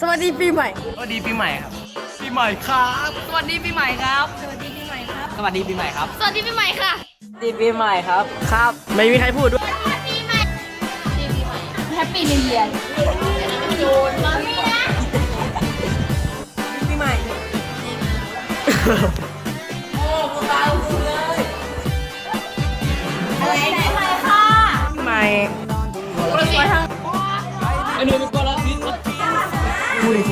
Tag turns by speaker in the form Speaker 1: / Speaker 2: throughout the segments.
Speaker 1: สวัสดีปีใหม่
Speaker 2: สวัสดีปีใหม่ครับ ปีใหม่ครับ
Speaker 1: สวัสดีปีใหม่ครับ สวัสดีปีใหม่ครับ
Speaker 2: สวัสดีปีใหม่ครับ
Speaker 1: สวัสดีปีใหม่ค่ะ
Speaker 2: ดีปีใหม่ครับ ครับ ไม่มีใครพูดด้วย
Speaker 1: แฮปปี้นิวเยียร์โยนมาไม่นะ
Speaker 2: ปีใหม่
Speaker 1: อะไรไหนใครค่ะ
Speaker 2: ปีใหม่
Speaker 1: อันนี้เป็นก ราฟิก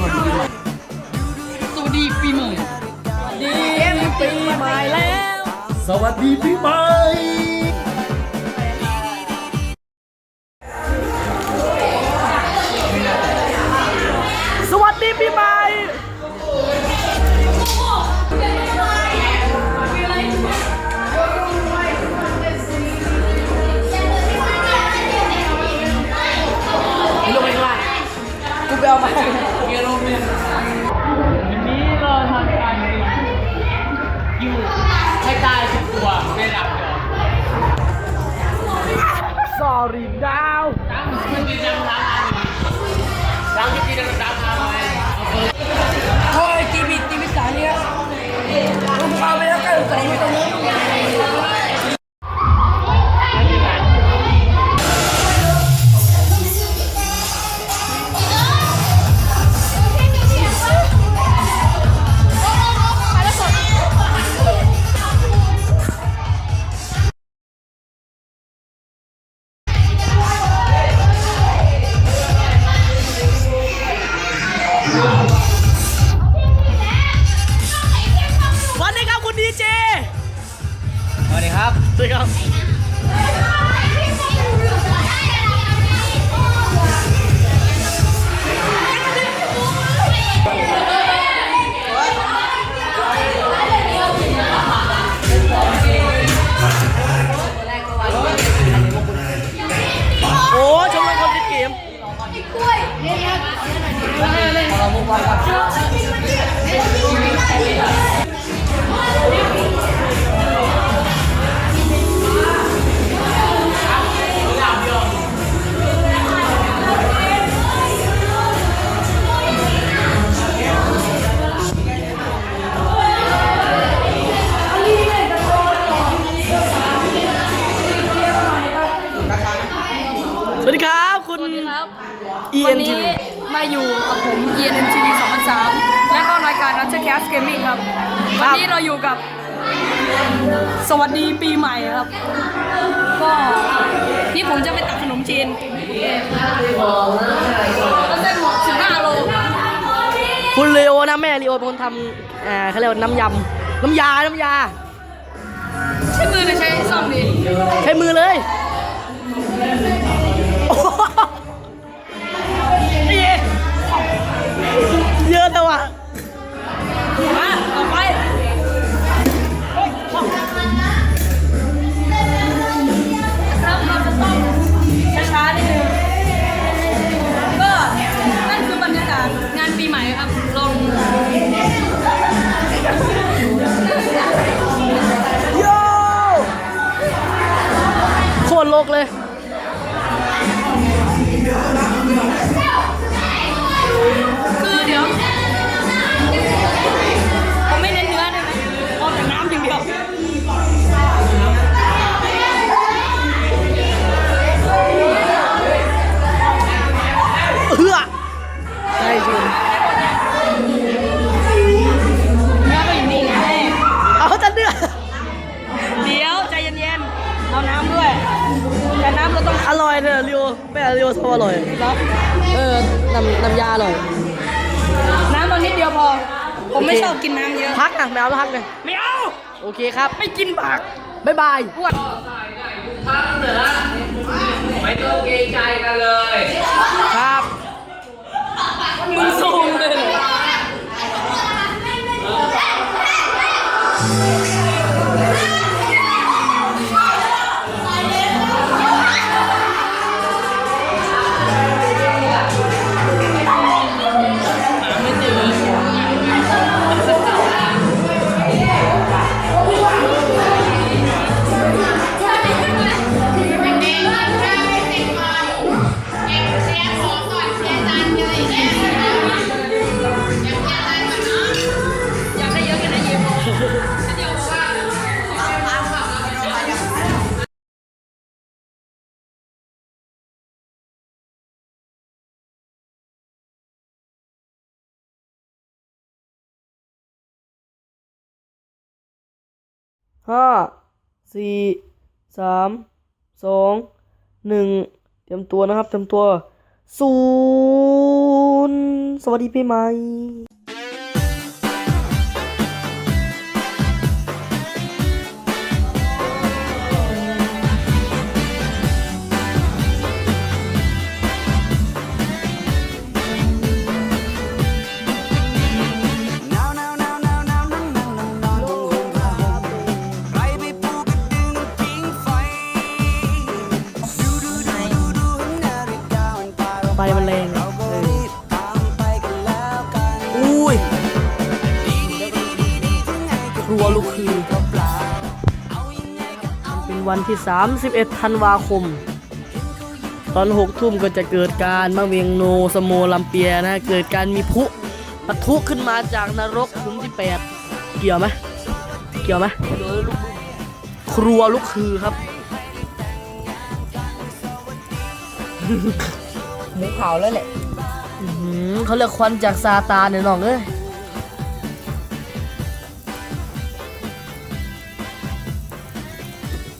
Speaker 1: สวัสดีปีใหม่ดีปีใหม่แล้ว
Speaker 2: สวัสดีปีใหม่ Sorry ดาวดังขึ้นดีดังดังดังขึ้นดีดังดังอะไร
Speaker 1: โอ้ยกีบิตีบิสาเนี่ยกูเอาไปแล้วกันใส่ไม่ตรงนี้
Speaker 2: กับ
Speaker 1: ผม ENTV 2003และก็รายการ r u t c h e r Cast Gaming ครับ วันนี้เราอยู่กับ สวัสดีปีใหม่ครับ ก็นี่ผมจะไปตักขนมจีนก็เส้นหมด15โล
Speaker 2: คุณเลโอนะแม่เลโอเป็นคนทำอ่าเขาเรียกว่าน้ำยำน้ำยา น้ำยา
Speaker 1: ใช้มือหรือใช้ซ่อมดี
Speaker 2: ใช้มือเลย โค
Speaker 1: ตร
Speaker 2: โลกเลย
Speaker 1: น้ำน้ำยาอ
Speaker 2: ร่อยน้ำ
Speaker 1: ตอนนิดเดียวพอ ผมไม่ชอบกินน้ำเยอะ
Speaker 2: พักอะแมวแล้วพักเลย
Speaker 1: ไม่เอา
Speaker 2: โอเคครับ
Speaker 1: ไม่กินผัก
Speaker 2: บ๊ายบาย
Speaker 1: อ้วน
Speaker 3: ไม่ต้องเกรงใจกันเลย
Speaker 2: ครับ
Speaker 1: มึงซูมเลย ห้า
Speaker 2: สี่สามสองหนึ่งเตรียมตัวนะครับเตรียมตัวศูนย์สวัสดีปีใหม่ ไฟมันแรงอะเอออุ้ยครัวลูกคือเป็นวันที่ 31ธันวาคม ตอนหกทุ่มก็จะเกิดการมะเวียงโนสโมลัมเปียนะ เกิดการมีพลุปะทุขึ้นมาจากนรกขุมที่8เกี่ยวไหมเกี่ยวไหมครัวลูกคือครับ
Speaker 1: หมูเผาแล้วแหละ
Speaker 2: อื้อหือเขาเรียกควันจากซาตานเนี่ยน้องเอ้ย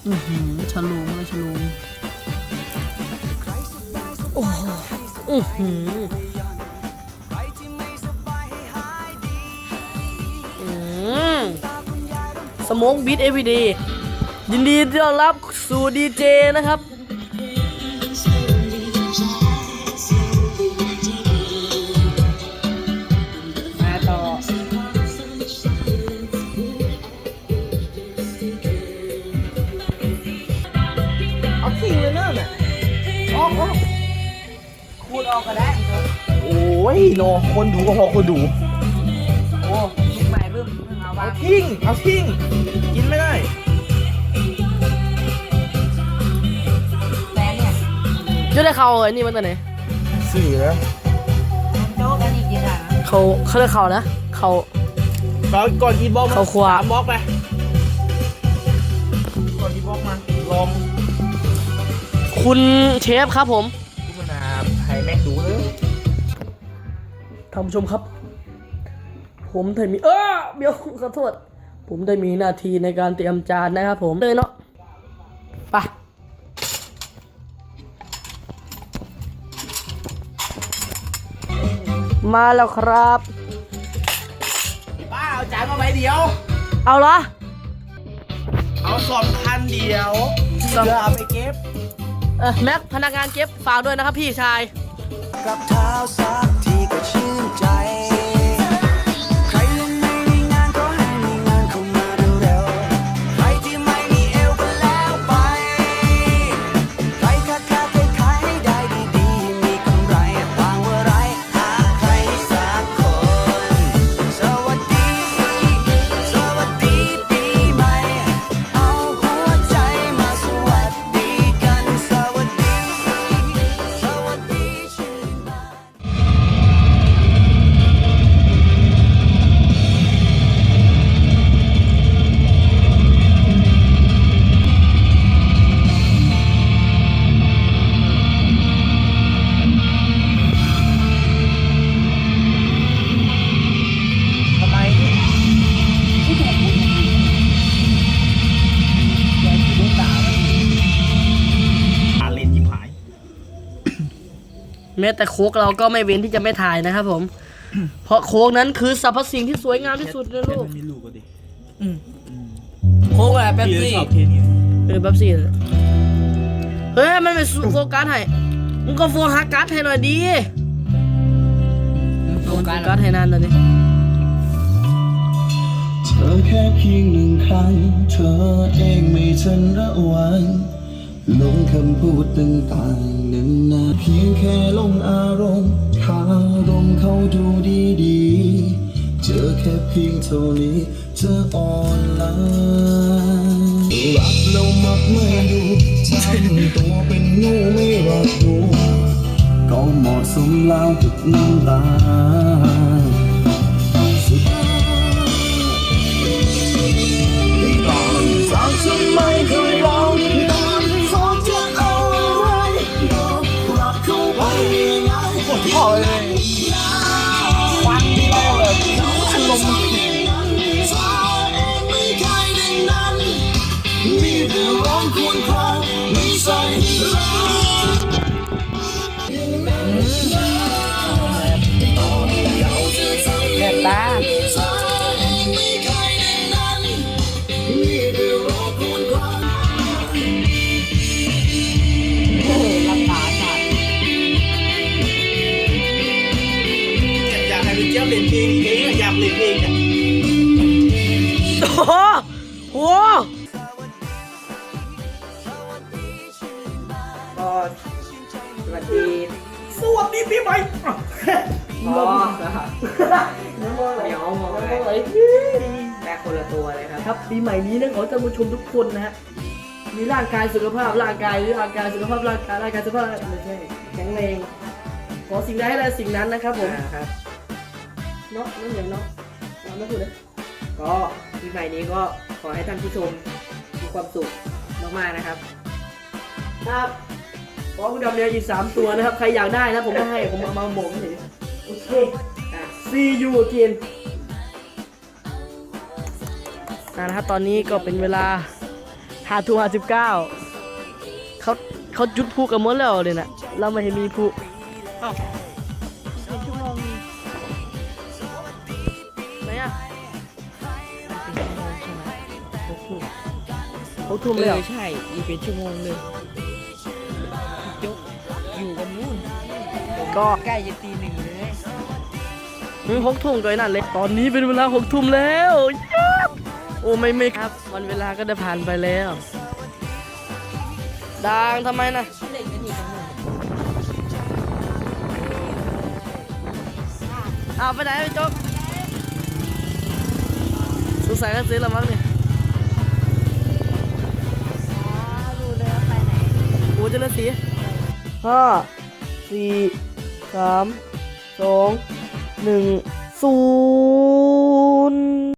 Speaker 2: อือหือฉลูมเลยฉลูมโอ้โหอือหืออืมสโมกบีทเอวีดียินดีต้อนรับสู่ดีเจนะครับ
Speaker 1: อ
Speaker 2: อกออก
Speaker 1: พูดออกก็ได้
Speaker 2: โอ้ยโนคนดูก็พอคนดู
Speaker 1: โอ้ลูกใหม่เพิ่มเพิ่งเอาวา
Speaker 2: เอา
Speaker 1: ง
Speaker 2: ทิ้งเอาทิ้งกินไม่ได้
Speaker 1: แต่เนี่ย
Speaker 2: จะได้เขาไอ้นี่มันตัวไหน
Speaker 4: สื่อนะ
Speaker 1: โจ๊กอันนี้กินอะ
Speaker 2: เขาเขาเรียกเขานะเขา
Speaker 4: ก่อนก่อนกี่บล็อก
Speaker 2: เข้าครัว
Speaker 4: สามบล็อกไปก่อนกี่บล็อกมาลอง
Speaker 2: คุณเชฟครับผม
Speaker 4: ทุกมนาให้แม็กดูเลย
Speaker 2: ท่านผู้ชมครับ ผมได้มีเออเดี๋ยวขอโทษ ผมได้มีหน้าที่ในการเตรียมจานนะครับผมเลยเนาะไปมาแล้วครับ
Speaker 4: ป้าเอาจานมาใบเดียว
Speaker 2: เอาละ
Speaker 4: เอาสองคันเดียวที่เหลือเอาไปเก็บ
Speaker 2: เออแม็กพนักงานเก็บฝากด้วยนะครับพี่ชาย
Speaker 5: กับเท้าซ้าย ม้
Speaker 2: แต่โค้กเราก็ไม่เว้นที่จะไม่ถ่ายนะครับผม เพราะโค้กนั้นคือสรรพสิ่งที่สวยงามที่สุดในโลก
Speaker 4: มันมีลูกก็ดิ
Speaker 1: โค้กอะไรแป๊บ
Speaker 4: พี่
Speaker 1: ซี่
Speaker 4: ชอบเทนี่
Speaker 2: เออแป๊บซี่เลยเฮ้ยมันเป็นโฟกัสให้มึงก็โฟกัสให้หน่อยดี
Speaker 1: โฟ
Speaker 2: โฟ
Speaker 1: กัส
Speaker 2: กัสให้นานหน่อยดิ
Speaker 5: เธอแค่เพียงหนึ่งครั้งเธอเองไม่ทันระวังลงคำพูดต่างๆนั้นนา เพียงแค่ลงอารมณ์คารมเขาดูดีดีๆเจอแค่เพียงเท่านี้เธออ่อนล้ารักแล้วมักไม่ดูทำตัวเป็นงูไม่รับรู้ก็เหมาะสมแล้วกับน้ำตาสาวฉันไม่เคยลองน
Speaker 4: แบก
Speaker 3: คนละตัวเลยครับ
Speaker 2: ครับปีใหม่นี้นะขอท่านผู้ชมทุกคนนะฮะมีร่างกายสุขภาพร่างกายหรือร่างกายสุขภาพร่างกายร่างกายสุขภาพไม่ใช่แข็งแรงขอสิ่งใดให้ได้สิ่งนั้นนะครับผม
Speaker 3: ครับ
Speaker 2: เนาะไม่เหมือนเนาะเราไม่พูดเลย
Speaker 3: ก็ปีใหม่นี้ก็ขอให้ท่านผู้ชมมีความสุขมากๆนะครับ
Speaker 2: ครับขอคุณดำเนี่ยอีกสามตัวนะครับ ใครอยากได้นะผมไม่ให้ผมเอามาหมกเฉยโอเค see you again นะครับตอนนี้ก็เป็นเวลาห้าทุ่มห้าสิบเก้าเขาเขาจุดพลุกันหมดแล้วเลยนะเราไม่เห็นมีพลุไหนอะหกทุ่มหกทุ่ม
Speaker 6: เอ
Speaker 2: เลยเหร
Speaker 6: อ
Speaker 2: อ
Speaker 6: ใช่อีกเป็นชั่วโมงเลยยกอยู่กันนู่น
Speaker 2: ก็
Speaker 6: ใกล้จะตีหนึ่งเลย
Speaker 2: อืมหกทุ่มก็ไอ้นั่นเลย ตอนนี้เป็นเวลาหกทุ่มแล้วยับโอ้ไม่ไม่ครับ วันเวลาก็ได้ผ่านไปแล้วดังทำไมนะ
Speaker 6: เอา
Speaker 2: ไปไหนไปโจ๊กสงสัยก็ซื้อละมั้งเนี่ยรู้เลยไปไหนโอ้จะเลือสีห้าสี่สามสองหนึ่งศูนย์